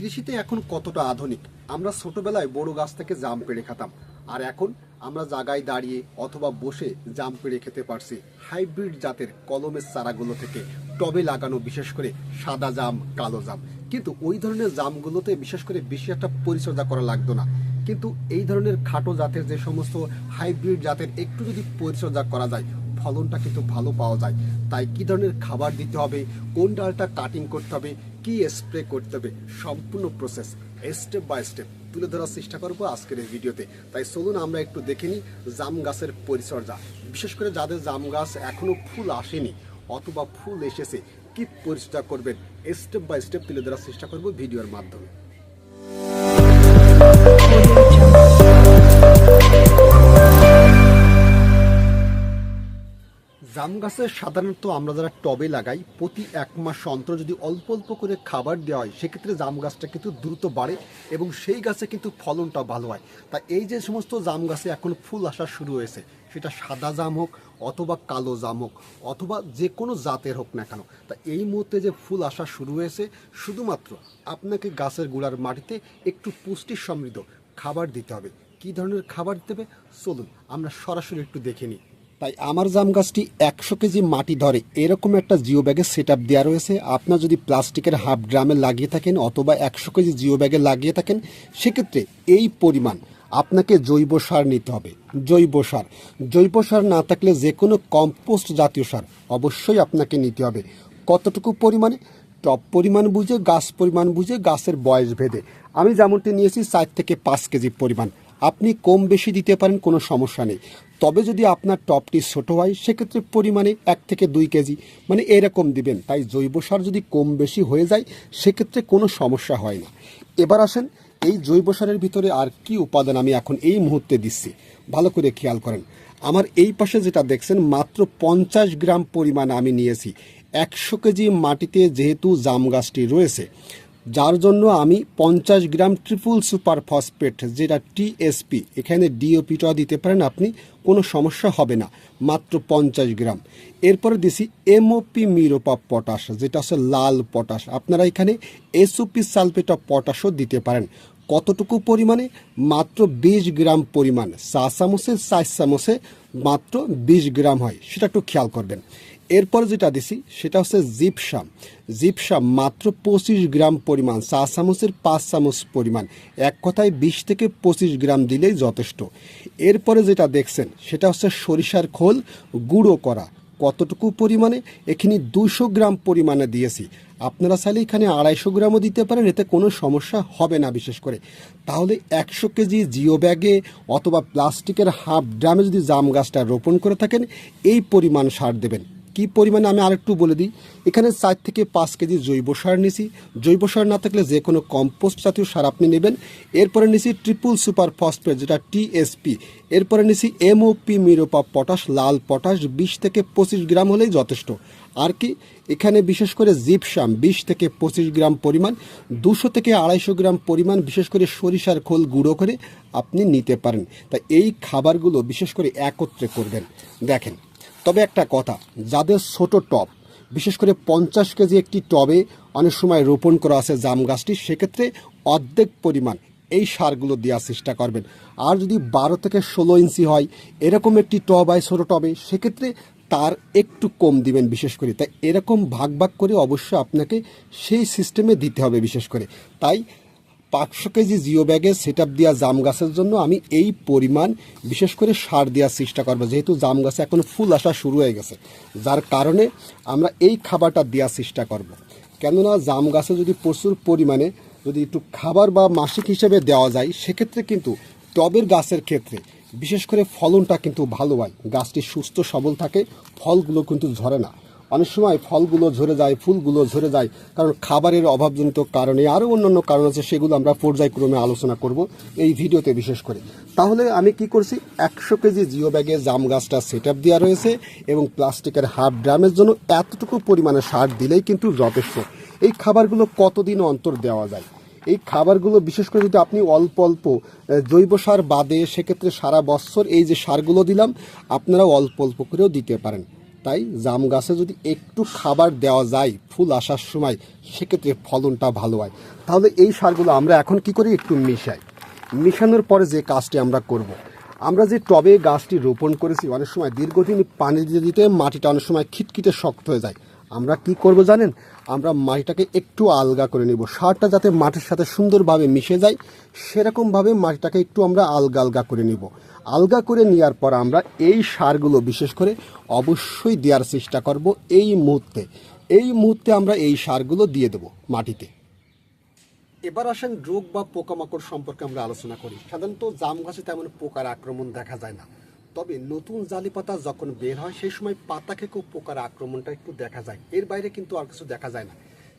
কৃষিতে এখন কতটা আধুনিক? আমরা ছোটবেলায় বড় গাছ থেকে জাম পেড়ে খেতাম। আর এখন আমরা জায়গায় দাঁড়িয়ে অথবা বসে জাম পেড়ে খেতে পারছি। হাইব্রিড জাতের কলমের চারাগুলো থেকে টবে লাগানো, বিশেষ করে সাদা জাম, কালো জাম। কিন্তু ওই ধরনের জামগুলোতে বিশেষ করে বেশি একটা পরিচর্যা করা লাগতো না। কিন্তু এই ধরনের খাটো জাতের যে সমস্ত হাইব্রিড জাতের একটু যদি পরিচর্যা করা যায়, ফলনটা কিন্তু ভালো পাওয়া যায়। তাই কি ধরনের খাবার দিতে হবে, কোন ডালটা কাটিং করতে হবে কি স্প্রে করতে হবে, সম্পূর্ণ প্রসেস স্টেপ বাই স্টেপ তুলে ধরার চেষ্টা করব আজকের এই ভিডিওতে। তাই চলুন আমরা একটু দেখে নিই জাম গাছের পরিচর্যা। বিশেষ করে যাদের জাম গাছ এখনও ফুল আসেনি অথবা ফুল এসেছে, কি পরিচর্যা করবেন? স্টেপ বাই স্টেপ তুলে ধরার চেষ্টা করব ভিডিওর মাধ্যমে। জাম গাছে সাধারণত আমরা যারা টবে লাগাই, প্রতি এক মাস অন্তর যদি অল্প অল্প করে খাবার দেওয়া হয়, সেক্ষেত্রে জাম গাছটা কিন্তু দ্রুত বাড়ে এবং সেই গাছে কিন্তু ফলনটা ভালো হয়। তা এই যে সমস্ত জাম গাছে এখন ফুল আসা শুরু হয়েছে, সেটা সাদা জাম হোক অথবা কালো জাম হোক, অথবা যে কোনো জাতের হোক না কেন, তা এই মুহূর্তে যে ফুল আসা শুরু হয়েছে, শুধুমাত্র আপনাকে গাছের গোড়ার মাটিতে একটু পুষ্টি সমৃদ্ধ খাবার দিতে হবে। কী ধরনের খাবার দিতে হবে? চলুন, আমরা সরাসরি একটু দেখে নিই। তাই আমার জাম গাছটি একশো কেজি মাটি ধরে এরকম একটা জিও ব্যাগের সেট আপ দেওয়া রয়েছে। আপনার যদি প্লাস্টিকের হাফ ড্রামে লাগিয়ে থাকেন অথবা একশো কেজি জিও ব্যাগে লাগিয়ে থাকেন, সেক্ষেত্রে এই পরিমাণ আপনাকে জৈব সার নিতে হবে। জৈব সার। জৈব সার না থাকলে যে কোনো কম্পোস্ট জাতীয় সার অবশ্যই আপনাকে নিতে হবে। কতটুকু পরিমাণে? টপ পরিমাণ বুঝে, গাছ পরিমাণ বুঝে, গাছের বয়স ভেদে। আমি যেমনটি নিয়েছি চার থেকে পাঁচ কেজি পরিমাণ। আপনি কম বেশি দিতে পারেন, কোনো সমস্যা নেই। তবে যদি আপনার টপটি ছোট হয়, সেক্ষেত্রে পরিমাণে এক থেকে দুই কেজি মানে এরকম দিবেন। তাই জৈব সার যদি কম বেশি হয়ে যায়, সেক্ষেত্রে কোনো সমস্যা হয় না। এবার আসেন, এই জৈব সারের ভিতরে আর কি উপাদান আমি এখন এই মুহূর্তে দিচ্ছি? ভালো করে খেয়াল করেন। আমার এই পাশে যেটা দেখছেন, মাত্র পঞ্চাশ গ্রাম পরিমাণ আমি নিয়েছি। একশো কেজি মাটিতে যেহেতু জাম গাছটি রয়েছে যার জন্য আমি পঞ্চাশ গ্রাম ট্রিপল সুপার ফসফেট, যেটা টিএসপি এখানে ডিওপিটা দিতে পারেন আপনি, কোনো সমস্যা হবে না, মাত্র পঞ্চাশ গ্রাম। এরপরে দিছি এমওপি মিরোপা পটাশ, যেটা হচ্ছে লাল পটাশ। আপনারা এখানে এসওপি সালফেট অফ পটাশও দিতে পারেন। কতটুকু পরিমাণে? মাত্র বিশ গ্রাম পরিমাণ। চা চামচে চার চামচে মাত্র বিশ গ্রাম হয়। সেটা একটু খেয়াল করবেন। এরপর যেটা দিছি, সেটা হচ্ছে জিপসাম। জিপসাম মাত্র পঁচিশ গ্রাম পরিমাণ, চা চামচের পাঁচ চামচ পরিমাণ। এক কথায় বিশ থেকে পঁচিশ গ্রাম দিলেই যথেষ্ট। এরপরে যেটা দেখছেন, সেটা হচ্ছে সরিষার খোল গুঁড়ো করা। কতটুকু পরিমাণে? এখানে দুশো গ্রাম পরিমাণে দিয়েছি। আপনারা চাইলে এখানে আড়াইশো গ্রামও দিতে পারেন, এতে কোনো সমস্যা হবে না বিশেষ করে। তাহলে একশো কেজি জিও ব্যাগে অথবা প্লাস্টিকের হাফ ড্রামে যদি জাম গাছটা রোপণ করে থাকেন, এই পরিমাণ সার দেবেন। কি পরিমাণে আমি আরেকটু বলে দিই, এখানে চার থেকে পাঁচ কেজি জৈব সার নিছি। জৈব সার না থাকলে যে কোনো কম্পোস্ট জাতীয় সার আপনি নেবেন। এরপরে নিছি ট্রিপল সুপার ফসফেট, যেটা টিএসপি এরপরে নিছি এমওপি মিরোপা পটাশ, লাল পটাশ, বিশ থেকে পঁচিশ গ্রাম হলেই যথেষ্ট। আর কি, এখানে বিশেষ করে জিপসাম, বিশ থেকে পঁচিশ গ্রাম পরিমাণ, দুশো থেকে আড়াইশো গ্রাম পরিমাণ, বিশেষ করে সরিষার খোল গুঁড়ো করে আপনি নিতে পারেন। তা এই খাবারগুলো বিশেষ করে একত্রে করবেন। দেখেন তবে একটা কথা, যাদের ছোট টব, বিশেষ করে পঞ্চাশ কেজি একটি টবে অনেক সময় রোপণ করা আছে জাম গাছটি, সেক্ষেত্রে অর্ধেক পরিমাণ এই সারগুলো দেওয়ার চেষ্টা করবেন। আর যদি বারো থেকে ষোলো ইঞ্চি হয়, এরকম একটি টব হয় ছোটো টবে, সেক্ষেত্রে তার একটু কম দিবেন বিশেষ করে। তাই এরকম ভাগ ভাগ করে অবশ্যই আপনাকে সেই সিস্টেমে দিতে হবে বিশেষ করে। তাই পাঁচশো কেজি জিও ব্যাগে সেট আপ দেওয়া জাম গাছের জন্য আমি এই পরিমাণ বিশেষ করে সার দেওয়ার চেষ্টা করব। যেহেতু জাম গাছে এখন ফুল আসা শুরু হয়ে গেছে, যার কারণে আমরা এই খাবারটা দেওয়ার চেষ্টা করব। কেননা জাম গাছে যদি প্রচুর পরিমাণে যদি একটু খাবার বা মাসিক হিসেবে দেওয়া যায়, সেক্ষেত্রে কিন্তু টবের গাছের ক্ষেত্রে বিশেষ করে ফলনটা কিন্তু ভালো হয়। গাছটি সুস্থ সবল থাকে, ফলগুলো কিন্তু ঝরে না। অনেক সময় ফলগুলো ঝরে যায়, ফুলগুলো ঝরে যায়, কারণ খাবারের অভাবজনিত কারণে আরও অন্যান্য কারণ আছে, সেগুলো আমরা পর্যায়ক্রমে আলোচনা করব এই ভিডিওতে বিশেষ করে। তাহলে আমি কি করছি? একশো কেজি জিও ব্যাগে জাম গাছটা সেট আপ দেওয়া রয়েছে এবং প্লাস্টিকের হাফ ড্রামের জন্য এতটুকু পরিমাণে সার দিলেই কিন্তু যথেষ্ট। এই খাবারগুলো কতদিন অন্তর দেওয়া যায়? এই খাবারগুলো বিশেষ করে যদি আপনি অল্প অল্প জৈব সার বাদে সেক্ষেত্রে সারা বছর এই যে সারগুলো দিলাম আপনারা অল্প অল্প করেও দিতে পারেন। তাই জাম গাছে যদি একটু খাবার দেওয়া যায় ফুল আসার সময়, সেক্ষেত্রে ফলনটা ভালো হয়। তাহলে এই সারগুলো আমরা এখন কি করি? একটু মিশাই। মিশানোর পরে যে কাজটি আমরা করব। আমরা যে টবে গাছটি রোপণ করেছি, অনেক সময় দীর্ঘদিন পানি দিতে দিতে মাটিটা অনেক সময় খিটখিটে শক্ত হয়ে যায়। আমরা কি করব জানেন? আমরা মাটিটাকে একটু আলগা করে নিব। সারটা যাতে মাটির সাথে সুন্দরভাবে মিশে যায়, সেরকমভাবে মাটিটাকে একটু আমরা আলগা আলগা করে নিব। আলগা করে নেওয়ার পর আমরা এই সারগুলো, বিশেষ করে অবশ্যই দেওয়ার চেষ্টা করব এই মুহূর্তে। এই মুহূর্তে আমরা এই সারগুলো দিয়ে দেব মাটিতে। এবার আসেন রোগ বা পোকামাকড় সম্পর্কে আমরা আলোচনা করি। সাধারণত জাম গাছে তেমন পোকার আক্রমণ দেখা যায় না। তবে নতুন জালি পাতা যখন বের হয়, সেই সময় পাতা খেকেও পোকার আক্রমণটা একটু দেখা যায়। এর বাইরে কিন্তু আর কিছু দেখা যায় না।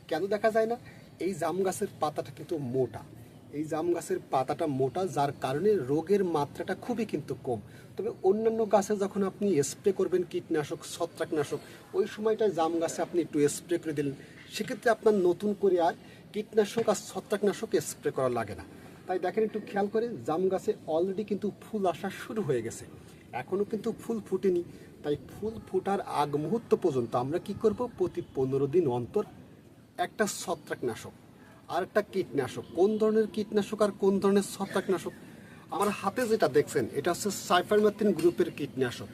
কেন দেখা যায় না? এই জাম গাছের পাতাটা কিন্তু মোটা। এই জাম গাছের পাতাটা মোটা, যার কারণে রোগের মাত্রাটা খুবই কিন্তু কম। তবে অন্যান্য গাছে যখন আপনি স্প্রে করবেন কীটনাশক, ছত্রাকনাশক, ওই সময়টা জাম গাছে আপনি একটু স্প্রে করে দিলেন। সেক্ষেত্রে আপনার নতুন করে আর কীটনাশক আর ছত্রাকনাশক স্প্রে করা লাগে না। তাই দেখেন একটু খেয়াল করে, জাম গাছে অলরেডি কিন্তু ফুল আসা শুরু হয়ে গেছে। এখনও কিন্তু ফুল ফুটেনি। তাই ফুল ফোটার আগ মুহূর্ত পর্যন্ত আমরা কি করব? প্রতি পনেরো দিন অন্তর একটা ছত্রাকনাশক আর একটা কীটনাশক। কোন ধরনের কীটনাশক আর কোন ধরনের ছত্রাকনাশক? আমার হাতে যেটা দেখছেন, এটা হচ্ছে সাইফারমেথিন গ্রুপের কীটনাশক।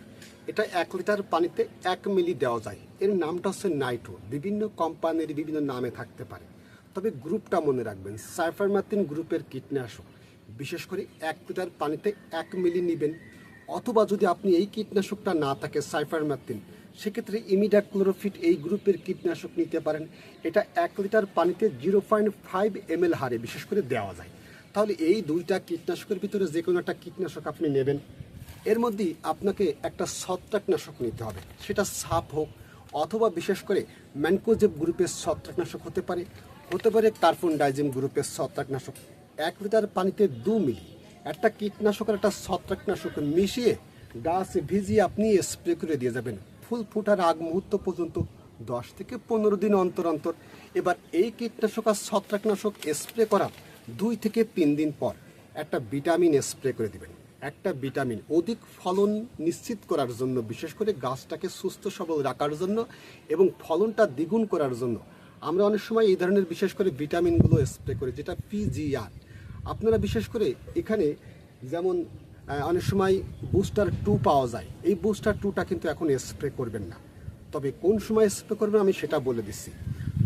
এটা এক লিটার পানিতে এক মিলি দেওয়া যায়। এর নামটা হচ্ছে নাইট্রো বিভিন্ন কোম্পানির বিভিন্ন নামে থাকতে পারে। তবে গ্রুপটা মনে রাখবেন সাইফারমেথিন গ্রুপের কীটনাশক। বিশেষ করে এক লিটার পানিতে এক মিলি নেবেন। অথবা যদি আপনি এই কীটনাশকটা না থাকে সাইফারমেথিন সেক্ষেত্রে ইমিডাক ক্লোরোফিট এই গ্রুপের কীটনাশক নিতে পারেন। এটা এক লিটার পানিতে জিরো পয়েন্ট ফাইভ এম হারে বিশেষ করে দেওয়া যায়। তাহলে এই দুইটা কীটনাশকের ভিতরে যে কোনো একটা কীটনাশক আপনি নেবেন। এর মধ্যেই আপনাকে একটা ছত্রাকনাশক নিতে হবে। সেটা সাপ হোক অথবা বিশেষ করে ম্যানকোজেব গ্রুপের ছত্রাকনাশক হতে পারে। হতে পারে কার্বন ডাইজিম গ্রুপের ছত্রাকনাশক। এক লিটার পানিতে দু মিলি। একটা কীটনাশক আর একটা ছত্রাকনাশক মিশিয়ে গাছ ভিজিয়ে আপনি স্প্রে করে দিয়ে যাবেন। ফুল ফোটার আগ মুহূর্ত পর্যন্ত দশ থেকে পনেরো দিন অন্তর অন্তর। এবার এই কীটনাশক আর ছত্রাকনাশক স্প্রে করা দুই থেকে তিন দিন পর একটা ভিটামিন স্প্রে করে দিবেন। একটা ভিটামিন অধিক ফলন নিশ্চিত করার জন্য, বিশেষ করে গাছটাকে সুস্থ সবল রাখার জন্য এবং ফলনটা দ্বিগুণ করার জন্য। আমরা অনেক সময় এই ধরনের বিশেষ করে ভিটামিনগুলো স্প্রে করি, যেটা পিজিআর আপনারা বিশেষ করে এখানে যেমন অনেক সময় বুস্টার টু পাওয়া যায়। এই বুস্টার টুটা কিন্তু এখন স্প্রে করবেন না। তবে কোন সময় স্প্রে করবেন আমি সেটা বলে দিচ্ছি।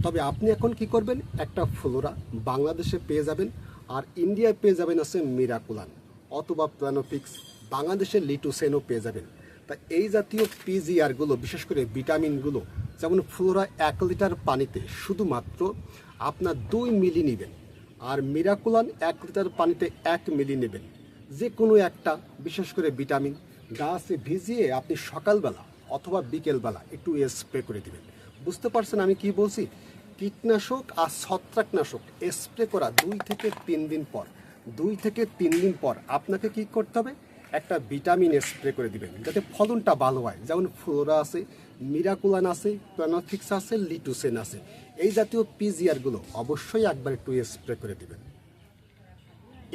তবে আপনি এখন কি করবেন? একটা ফ্লোরা বাংলাদেশে পেয়ে যাবেন আর ইন্ডিয়ায় পেয়ে যাবেন আছে মিরাকুলান অথবা প্লানোপিক্স বাংলাদেশের লিটুসেনও পেয়ে যাবেন। তা এই জাতীয় পিজিআরগুলো বিশেষ করে ভিটামিনগুলো যেমন ফ্লোরা এক লিটার পানিতে শুধুমাত্র আপনার দুই মিলি নেবেন। আর মিরাকুলান এক লিটার পানিতে এক মিলি নেবেন। যে কোনো একটা, বিশেষ করে ভিটামিন, গাছে ভিজিয়ে আপনি সকালবেলা অথবা বিকেলবেলা একটু স্প্রে করে দিবেন। বুঝতে পারছেন আমি কি বলছি? কীটনাশক আর ছত্রাকনাশক স্প্রে করা দুই থেকে তিন দিন পর, দুই থেকে তিন দিন পর আপনাকে কি করতে হবে? একটা ভিটামিন স্প্রে করে দিবেন, যাতে ফলনটা ভালো হয়। যেমন ফ্লোরা আছে, মিরাকুলান আছে প্লানোফিক্স আছে, লিটুসেন আছে। এই জাতীয় পিজিআরগুলো অবশ্যই একবার একটু স্প্রে করে দিবেন।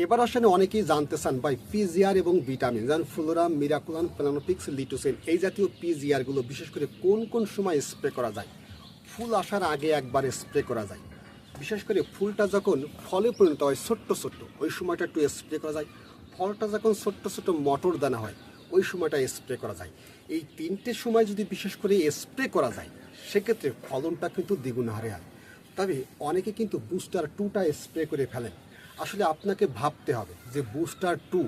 এবার আসলে অনেকেই জানতে চান, ভাই পিজিআর এবং ভিটামিন যেমন ফ্লোরা, মিরাকুলান প্লানোপিক্স লিটোসেন, এই জাতীয় পিজিআরগুলো বিশেষ করে কোন কোন সময় স্প্রে করা যায়? ফুল আসার আগে একবার স্প্রে করা যায়। বিশেষ করে ফুলটা যখন ফলে পরিণত হয়, ছোট্ট ছোট্ট, ওই সময়টা একটু স্প্রে করা যায়। ফলটা যখন ছোট্ট ছোট্ট মটর দানা হয়, ওই সময়টা স্প্রে করা যায়। এই তিনটে সময় যদি বিশেষ করে স্প্রে করা যায়, সেক্ষেত্রে ফলনটা কিন্তু দ্বিগুণ হারে হয়। তবে অনেকে কিন্তু বুস্টার টুটা স্প্রে করে ফেলেন। আসলে আপনাকে ভাবতে হবে যে বুস্টার টু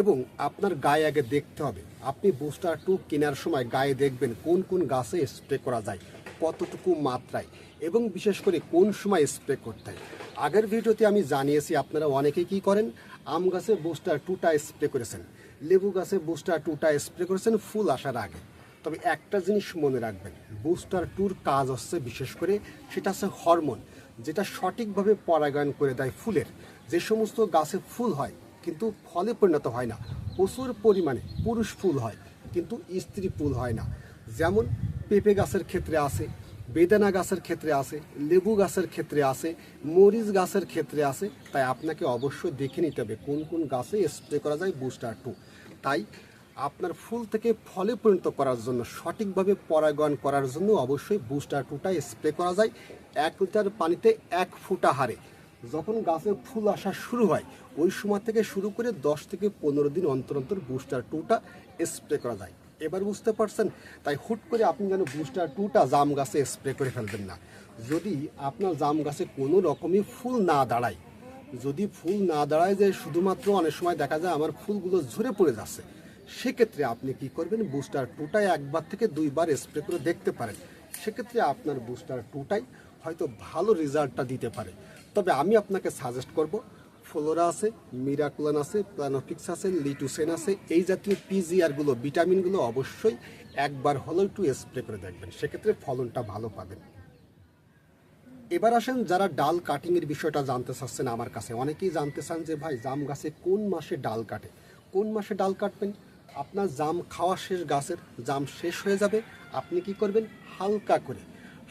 এবং আপনার গায়ে আগে দেখতে হবে। আপনি বুস্টার টু কেনার সময় গায়ে দেখবেন কোন কোন গাছে স্প্রে করা যায়, কতটুকু মাত্রায় এবং বিশেষ করে কোন সময় স্প্রে করতে হয়। আগের ভিডিওতে আমি জানিয়েছি আপনারা অনেকে কি করেন, আম গাছে বুস্টার টুটা স্প্রে করেছেন, লেবু গাছে বুস্টার টুটা স্প্রে করেছেন ফুল আসার আগে। তবে একটা জিনিস মনে রাখবেন বুস্টার টুর কাজ হচ্ছে বিশেষ করে, সেটা হচ্ছে হরমোন যেটা সঠিকভাবে পরাগায়ন করে দেয় ফুলের। যে সমস্ত গাছে ফুল হয়, কিন্তু ফলে পরিণত হয় না। প্রচুর পরিমাণে পুরুষ ফুল হয়, কিন্তু স্ত্রী ফুল হয় না। যেমন পেঁপে গাছের ক্ষেত্রে আছে, বেদানা গাছের ক্ষেত্রে আছে, লেবু গাছের ক্ষেত্রে আছে, মরিচ গাছের ক্ষেত্রে আছে। তাই আপনাকে অবশ্যই দেখে নিতে হবে কোন কোন গাছে স্প্রে করা যায় বুস্টার টু। তাই আপনার ফুল থেকে ফলে পরিণত করার জন্য, সঠিকভাবে পরাগায়ন করার জন্য অবশ্যই বুস্টার টুটা স্প্রে করা যায়। এক লিটার পানিতে এক ফুটা হারে যখন গাছে ফুল আসা শুরু হয়, ওই সময় থেকে শুরু করে দশ থেকে পনেরো দিন অন্তর অন্তর বুস্টার টুটা স্প্রে করা যায়। এবার বুঝতে পারছেন? তাই হুট করে আপনি যেন বুস্টার টুটা জাম গাছে স্প্রে করে ফেলবেন না। যদি আপনার জাম গাছে কোনো রকমই ফুল না দাঁড়ায়, যদি ফুল না দাঁড়ায় যে শুধুমাত্র অনেক সময় দেখা যায় আমার ফুলগুলো ঝরে পড়ে যাচ্ছে, সেক্ষেত্রে আপনি কি করবেন? বুস্টার টুটায় একবার থেকে দুইবার স্প্রে করে দেখতে পারেন। সেক্ষেত্রে আপনার বুস্টার টুটাই হয়তো ভালো রেজাল্টটা দিতে পারে। তবে আমি আপনাকে সাজেস্ট করব, ফ্লোরা আছে, মিরাকুলান আছে প্লানোফিক্স আছে, লিটুসেন আছে, এই জাতীয় পিজিআরগুলো ভিটামিনগুলো অবশ্যই একবার হলেও একটু স্প্রে করে দেখবেন। সেক্ষেত্রে ফলনটা ভালো পাবেন। এবার আসেন যারা ডাল কাটিংয়ের বিষয়টা জানতে চাচ্ছেন আমার কাছে। অনেকেই জানতে চান যে, ভাই, জাম গাছে কোন মাসে ডাল কাটে? কোন মাসে ডাল কাটবেন? আপনার জাম খাওয়া শেষ গাছের, জাম শেষ হয়ে যাবে। আপনি কি করবেন? হালকা করে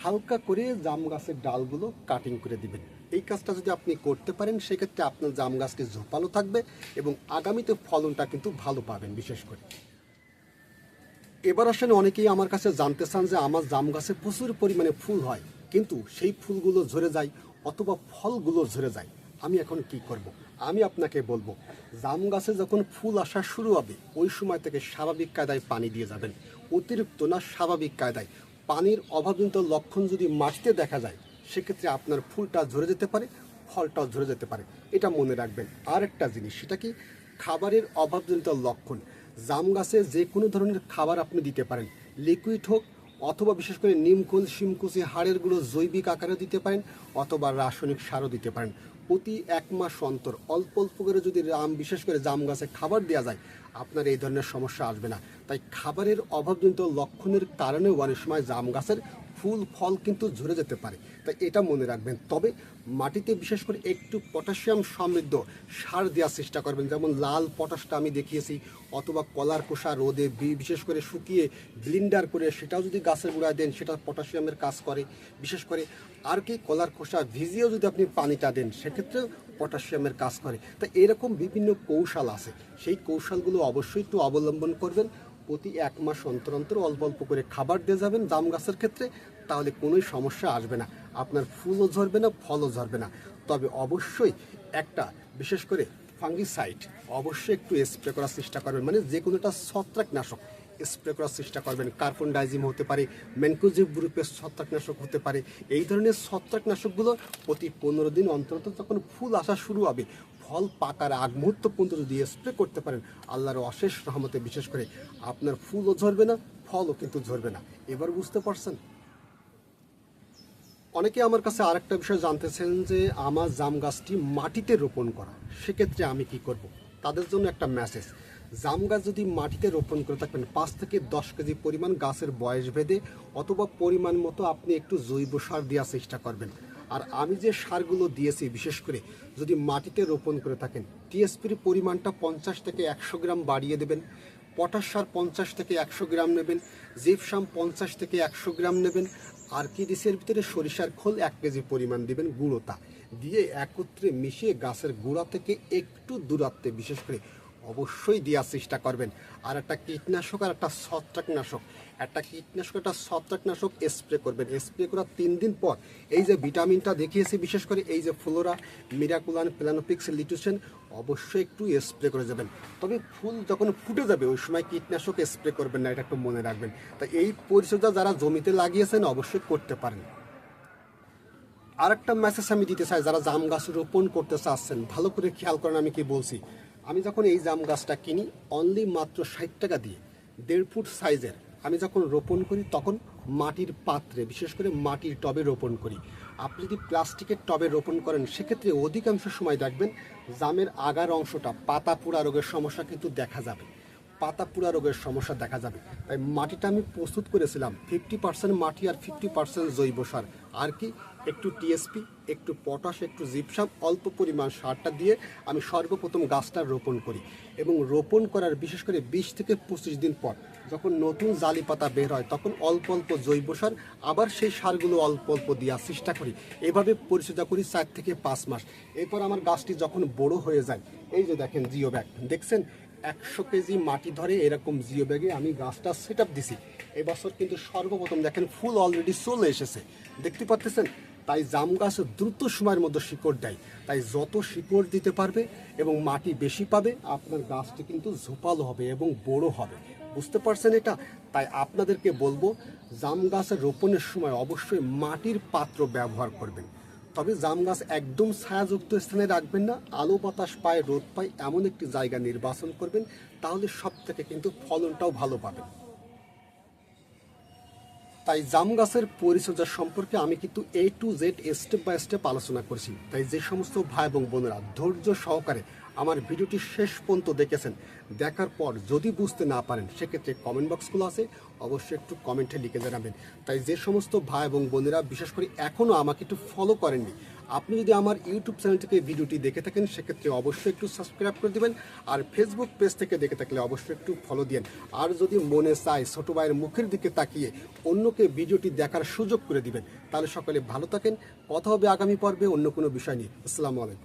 হালকা করে জাম গাছের ডালগুলো কাটিং করে দিবেন। এই কাজটা যদি আপনি করতে পারেন, সেক্ষেত্রে আপনার জাম গাছটি ঝোপালো থাকবে এবং আগামীতে ফলনটা কিন্তু ভালো পাবেন বিশেষ করে। এবার আসেন অনেকেই আমার কাছে জানতে চান যে আমার জাম গাছে প্রচুর পরিমাণে ফুল হয়, কিন্তু সেই ফুলগুলো ঝরে যায় অথবা ফলগুলো ঝরে যায়, আমি এখন কি করব। আমি আপনাকে বলব, জাম গাছে যখন ফুল আসা শুরু হবে, ওই সময় থেকে স্বাভাবিক কায়দায় পানি দিয়ে যাবেন। অতিরিক্ত না স্বাভাবিক কায়দায়। পানির অভাবজনিত লক্ষণ যদি মাটিতে দেখা যায়, সেক্ষেত্রে আপনার ফুলটা ঝরে যেতে পারে, ফলটাও ঝরে যেতে পারে। এটা মনে রাখবেন। আর একটা জিনিস, সেটা কি? খাবারের অভাবজনিত লক্ষণ। জাম গাছে যে কোনো ধরনের খাবার আপনি দিতে পারেন। লিকুইড হোক অথবা বিশেষ করে নিমকুল শিমকুচি হাড়ের গুঁড়ো জৈবিক আকারে দিতে পারেন অথবা রাসায়নিক সারও দিতে পারেন। প্রতি এক মাস অন্তর অল্প অল্প করে যদি রাম, বিশেষ করে জাম গাছে খাবার দেওয়া যায়, আপনার এই ধরনের সমস্যা আসবে না। তাই খাবারের অভাবজনিত লক্ষণের কারণেও অনেক সময় জাম গাছের ফুল, ফল কিন্তু ঝরে যেতে পারে। তাই এটা মনে রাখবেন। তবে মাটিতে বিশেষ করে একটু পটাশিয়াম সমৃদ্ধ সার দেওয়ার চেষ্টা করবেন। যেমন লাল পটাশটা আমি দেখিয়েছি, অথবা কলার কোষা রোদে বিশেষ করে শুকিয়ে ব্লিন্ডার করে সেটাও যদি গাছের গোড়ায় দেন, সেটা পটাশিয়ামের কাজ করে। বিশেষ করে আর কি কলার খোসা ভিজিয়েও যদি আপনি পানিটা দেন সেক্ষেত্রে পটাশিয়ামের কাজ করে। তা এরকম বিভিন্ন কৌশল আছে। সেই কৌশলগুলো অবশ্যই একটু অবলম্বন করবেন। প্রতি এক মাস অন্তর অন্তর অল্প অল্প করে খাবার দিয়ে যাবেন জাম গাছের ক্ষেত্রে। তাহলে কোনোই সমস্যা আসবে না। আপনার ফুলও ঝরবে না, ফলও ঝরবে না। তবে অবশ্যই একটা বিশেষ করে ফাঙ্গিসাইড অবশ্যই একটু স্প্রে করার চেষ্টা করবেন। মানে যে কোনোটা ছত্রাকনাশক স্প্রে করার চেষ্টা করবেন। কার্বন ডাইজিম হতে পারে ম্যানকোজিভ গ্রুপের ছত্রাকনাশক হতে পারে। এই ধরনের ছত্রাকনাশকগুলো প্রতি পনেরো দিন অন্তর যখন ফুল আসা শুরু হবে, ফল পাকার আগ মুহূর্ত পর্যন্ত যদি স্প্রে করতে পারেন, আল্লাহর অশেষ রহমতে বিশেষ করে আপনার ফুলও ঝরবে না, ফলও কিন্তু ঝরবে না। এবার বুঝতে পারছেন? অনেকে আমার কাছে আরেকটা বিষয় জানতেছেন যে আমার জাম গাছটি মাটিতে রোপণ করা, সেক্ষেত্রে আমি কি করব। তাদের জন্য একটা মেসেজ জাম গাছ যদি মাটিতে রোপণ করে থাকবেন, পাঁচ থেকে দশ কেজি পরিমাণ গাছের বয়স ভেদে অথবা পরিমাণ মতো আপনি একটু জৈব সার দেওয়ার চেষ্টা করবেন আর আমি যে সারগুলো দিয়েছি, বিশেষ করে যদি মাটিতে রোপণ করে থাকেন টিএসপির পরিমাণটা পঞ্চাশ থেকে একশো গ্রাম বাড়িয়ে দেবেন, পটাশ সার পঞ্চাশ থেকে একশো গ্রাম নেবেন, জিপসাম পঞ্চাশ থেকে একশো গ্রাম নেবেন আর কি ডিসের ভিতরে সরিষার খোল এক কেজি পরিমাণ দিবেন গুঁড়োতা দিয়ে একত্রে মিশিয়ে গাছের গোড়া থেকে একটু দূরত্বে বিশেষ করে অবশ্যই দেওয়ার চেষ্টা করবেন। আর একটা কীটনাশক আর একটা ছত্রাকনাশক। একটা কীটনাশক, একটা ছত্রাকনাশক স্প্রে করবেন। স্প্রে করার তিন দিন পর এই যে ভিটামিনটা দেখিয়েছি, বিশেষ করে এই যে ফ্লোরা মিরাকুলান প্লানোপিক্স লিটুসেন, অবশ্যই একটু স্প্রে করে যাবেন। তবে ফুল যখন ফুটে যাবে, ওই সময় কীটনাশক স্প্রে করবেন না, এটা একটু মনে রাখবেন। তা এই পরিচর্যা যারা জমিতে লাগিয়েছেন, অবশ্যই করতে পারেন। আরেকটা মেসেজ আমি দিতে চাই, যারা জাম গাছ রোপণ করতে চাচ্ছেন, ভালো করে খেয়াল করেন আমি কি বলছি। আমি যখন এই জাম গাছটা কিনি অনলি মাত্র ষাট টাকা দিয়ে, দেড় ফুট সাইজের আমি যখন রোপণ করি তখন মাটির পাত্রে, বিশেষ করে মাটির টবে রোপণ করি। আপনি যদি প্লাস্টিকের টবে রোপণ করেন, সেক্ষেত্রে অধিকাংশ সময় দেখবেন জামের আগার অংশটা পাতা পোড়া রোগের সমস্যা কিন্তু দেখা যাবে। পাতা পুরা রোগের সমস্যা দেখা যাবে। তাই মাটিটা আমি প্রস্তুত করেছিলাম। ফিফটি পার্সেন্ট মাটি আর ফিফটি পার্সেন্ট জৈব সার। আর কি? একটু টিএসপি একটু পটাশ একটু জিপসাম অল্প পরিমাণ সারটা দিয়ে আমি সর্বপ্রথম গাছটা রোপণ করি। এবং রোপণ করার বিশেষ করে বিশ থেকে পঁচিশ দিন পর যখন নতুন জালি পাতা বের হয়, তখন অল্প অল্প জৈব সার, আবার সেই সারগুলো অল্প অল্প দেওয়ার চেষ্টা করি। এভাবে পরিচর্যা করি চার থেকে পাঁচ মাস। এরপর আমার গাছটি যখন বড় হয়ে যায়, এই যে দেখেন জিও ব্যাগ, দেখছেন? একশো কেজি মাটি ধরে এরকম জিও ব্যাগে আমি গাছটা সেট আপ দিছি। এবছর কিন্তু সর্বপ্রথম দেখেন ফুল অলরেডি চলে এসেছে। দেখতে পাচ্ছেন তাই জাম গাছ দ্রুত সময়ের মধ্যে শিকড় দেয়। তাই যত শিকড় দিতে পারবে এবং মাটি বেশি পাবে, আপনার গাছটি কিন্তু ঝোপালো হবে এবং বড় হবে। বুঝতে পারছেন এটা? তাই আপনাদেরকে বলব, জাম গাছের রোপণের সময় অবশ্যই মাটির পাত্র ব্যবহার করবেন। তবে জাম গাছ একদম ছায়াযুক্ত স্থানে রাখবেন না, আলো বাতাস পায়, রোদ পায়, এমন একটি জায়গা নির্বাচন করবেন, তাহলে সব থেকে কিন্তু ফলনটাও ভালো পাবেন। তাই জাম গাছের পরিচর্যা সম্পর্কে আমি কিন্তু A to Z step by step আলোচনা করছি। তাই যে সমস্ত ভাই এবং বোনেরা ধৈর্য সহকারে আমার ভিডিওটি শেষ পর্যন্ত দেখেছেন, দেখার পর যদি বুঝতে না পারেন, সেক্ষেত্রে কমেন্ট বক্সগুলো আছে, অবশ্যই একটু কমেন্টে লিখে জানাবেন। তাই যে সমস্ত ভাই এবং বোনেরা, বিশেষ করে এখনও আমাকে একটু ফলো করেননি আপনি যদি আমার ইউটিউব চ্যানেল থেকে ভিডিওটি দেখে থাকেন, সেক্ষেত্রে অবশ্যই একটু সাবস্ক্রাইব করে দেবেন আর ফেসবুক পেজ থেকে দেখে থাকলে অবশ্যই একটু ফলো দিন আর যদি মনে চায় ছোট ভাইয়ের মুখের দিকে তাকিয়ে অন্যকে ভিডিওটি দেখার সুযোগ করে দিবেন, তাহলে সকলে ভালো থাকেন। কথা হবে আগামী পর্বে অন্য কোনো বিষয় নিয়ে। আসসালামু আলাইকুম।